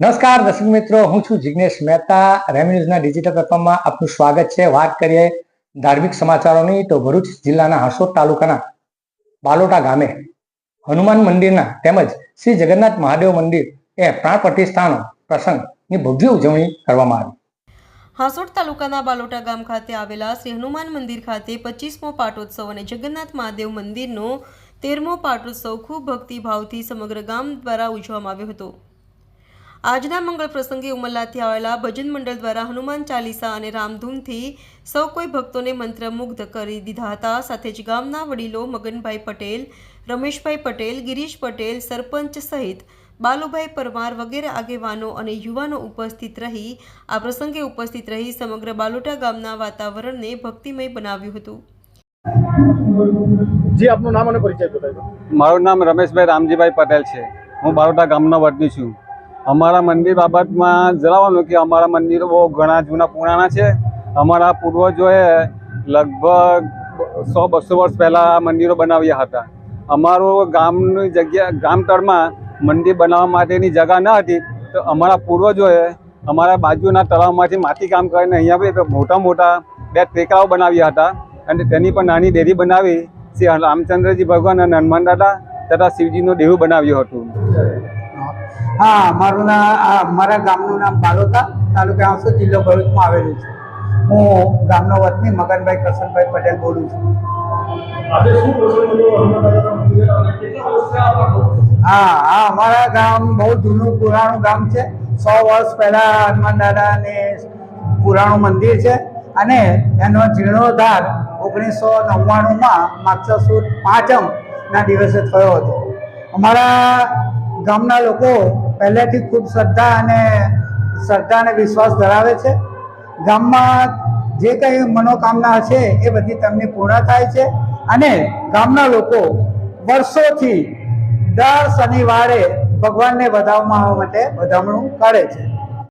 નમસ્કાર, દર્શક મિત્રો. હું છું જિગ્નેશ મહેતા. રેમી ન્યૂઝના ડિજિટલ પ્લેટફોર્મમાં આપનું સ્વાગત છે. વાત કરીએ ધાર્મિક સમાચારોની તો ભરૂચ જિલ્લાના હાંસોદ તાલુકાના બાલોટા ગામે. હનુમાન મંદિરના તેમજ શ્રી જગન્નાથ મહાદેવ મંદિર એ પ્રાણ પ્રતિષ્ઠાનો પ્રસંગની ભવ્ય ઉજવણી કરવામાં આવી. હાંસોડ તાલુકાના બાલોટા ગામ ખાતે આવેલા શ્રી હનુમાન મંદિર ખાતે પચીસમો પાટોત્સવ અને જગન્નાથ મહાદેવ મંદિરનો તેરમો પાટોત્સવ ખૂબ ભક્તિભાવથી સમગ્ર ગામ દ્વારા ઉજવવામાં આવ્યો હતો. આજના મંગળ પ્રસંગે ઉમરલાથી આવેલા ભજન મંડળ દ્વારા હનુમાન ચાલીસા અને રામધૂનથી સૌ કોઈ ભક્તોને મંત્રમુગ્ધ કરી દીધા હતા. સાથે જ ગામના વડીલો મગનભાઈ પટેલ રમેશભાઈ પટેલ ગિરીશ પટેલ સરપંચ સહિત બાલુભાઈ પરમાર વગેરે આગેવાનો અને યુવાનો ઉપસ્થિત રહી આ પ્રસંગે ઉપસ્થિત રહી સમગ્ર બાલોટા ગામના વાતાવરણને ભક્તિમય બનાવ્યું હતું. જી આપનું નામ અને પરિચય બતાવી. મારું નામ રમેશભાઈ રામજીભાઈ પટેલ છે. હું બારોટા ગામનો વતની છું. અમારા મંદિર બાબતમાં જણાવવાનું કે અમારા મંદિરો બહુ ઘણા જૂના પુરાણા છે. અમારા પૂર્વજોએ લગભગ સો બસો વર્ષ પહેલાં આ મંદિરો બનાવ્યા હતા. અમારું ગામની જગ્યા, ગામ તળમાં મંદિર બનાવવા માટેની જગા ન હતી, તો અમારા પૂર્વજોએ અમારા બાજુના તળાવમાંથી માટી કામ કરીને અહીંયા બી મોટા મોટા બે ટેકરાઓ બનાવ્યા હતા અને તેની પણ નાની ડેરી બનાવી શ્રી રામચંદ્રજી ભગવાન અને હનુમાન દાદા તથા શિવજીનું દેવું બનાવ્યું હતું. હા મારું નામ આ મારા ગામનું નામ બાલોતા તાલુકા આંસુ જિલ્લો ભરૂચમાં આવેલું છે. હું ગામનો વતની મગનભાઈ કરશનભાઈ પટેલ બોલું છું? હા હા અમારા ગામ બહુ જૂનું પુરાણું ગામ છે. સો વર્ષ પહેલાં હનુમાન દાદાને પુરાણું મંદિર છે અને એનો જીર્ણોદ્ધાર ઓગણીસો નવ્વાણુંમાં માગસર સુદ પાંચમના દિવસે થયો હતો. અમારા ગામના લોકો પહેલેથી ખૂબ શ્રદ્ધા અને શ્રદ્ધા અને વિશ્વાસ ધરાવે છે. ગામમાં જે કંઈ મનોકામના છે એ બધી તેમની પૂર્ણ થાય છે અને ગામના લોકો વર્ષોથી દર શનિવારે ભગવાનને વધાવવા માટે વધામણું કરે છે.